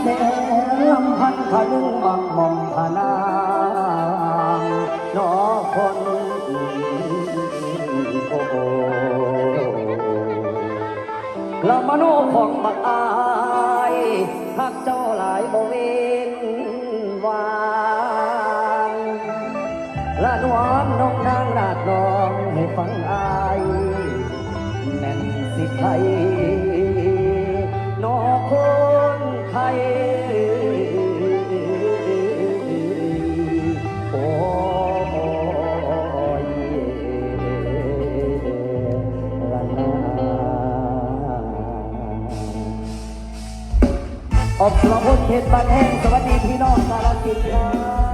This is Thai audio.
แสลำพันพะนึงบักมอมพนางนอคนโอ้โหละมโนของบักอายหักเจ้าหลายบ่เวนวางละนวลน้องนางนาดนองให้ฟังอายแม่นสิไทย ออกสระพลเพชรบ้านแห้งสวัสดีพี่น้องกาลสินครับ